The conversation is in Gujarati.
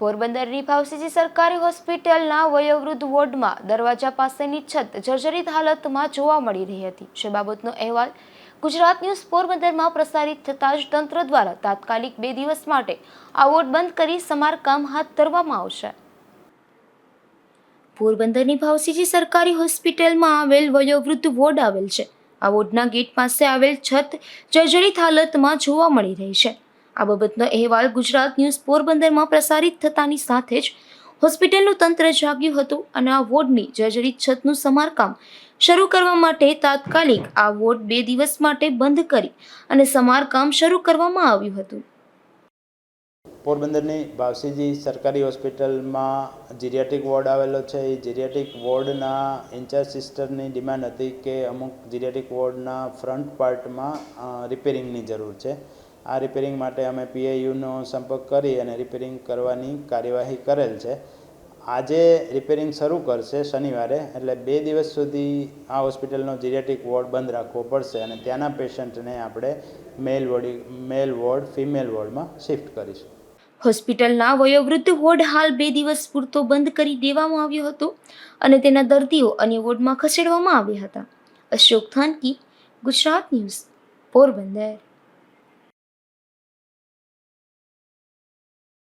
પોરબંદરની ભાવસીજી સરકારી હોસ્પિટલના વયોવૃદ્ધ વોર્ડમાં દરવાજા પાસેની છત જર્જરિત હાલતમાં જોવા મળી રહી હતી. જે બાબતનો અહેવાલ ગુજરાત ન્યૂઝ પોરબંદરમાં પ્રસારિત થતાં જ તંત્ર દ્વારા તાત્કાલિક બે દિવસ માટે આ વોર્ડ બંધ કરી સમારકામ હાથ ધરવામાં આવશે. પોરબંદરની ભાવસીજી સરકારી હોસ્પિટલમાં આવેલ વયોવૃદ્ધ વોર્ડ આવેલ છે. આ વોર્ડના ગેટ પાસે આવેલ છત જર્જરિત હાલતમાં જોવા મળી રહી છે. આ બાબતનો અહેવાલ ગુજરાત ન્યૂઝ પોરબંદરમાં પ્રસારિત થતાની સાથે જ હોસ્પિટલનું તંત્ર જાગ્યું હતું અને આ વોર્ડની જર્જરિત છતનું સમારકામ શરૂ કરવા માટે તાત્કાલિક આ વોર્ડ બે દિવસ માટે બંધ કરી અને સમારકામ શરૂ કરવામાં આવ્યું હતું. પોરબંદરની ભાવસીજી સરકારી હોસ્પિટલમાં જીરિયાટિક વોર્ડ આવેલો છે. એ જીરિયાટિક વોર્ડના ઇન્ચાર્જ સિસ્ટરની ડિમાન્ડ હતી કે અમુક જીરિયાટિક વોર્ડના ફ્રન્ટ પાર્ટમાં રિપેરિંગની જરૂર છે. આ રિપેરિંગ માટે અમે પીએયુનો સંપર્ક કરી અને રિપેરિંગ કરવાની કાર્યવાહી કરેલ છે. આજે રિપેરિંગ શરૂ કરશે શનિવારે, એટલે બે દિવસ સુધી આ હોસ્પિટલનો જીરેટિક વોર્ડ બંધ રાખવો પડશે અને ત્યાંના પેશન્ટને આપણે male ward male ward female વોર્ડમાં શિફ્ટ કરીશું. હોસ્પિટલના વયોવૃદ્ધ વોર્ડ હાલ બે દિવસ પૂરતો બંધ કરી દેવામાં આવ્યો હતો અને તેના દર્દીઓ અન્ય વોર્ડમાં ખસેડવામાં આવ્યા હતા. અશોક થાનકી, ગુજરાત ન્યૂઝ, પોરબંદર.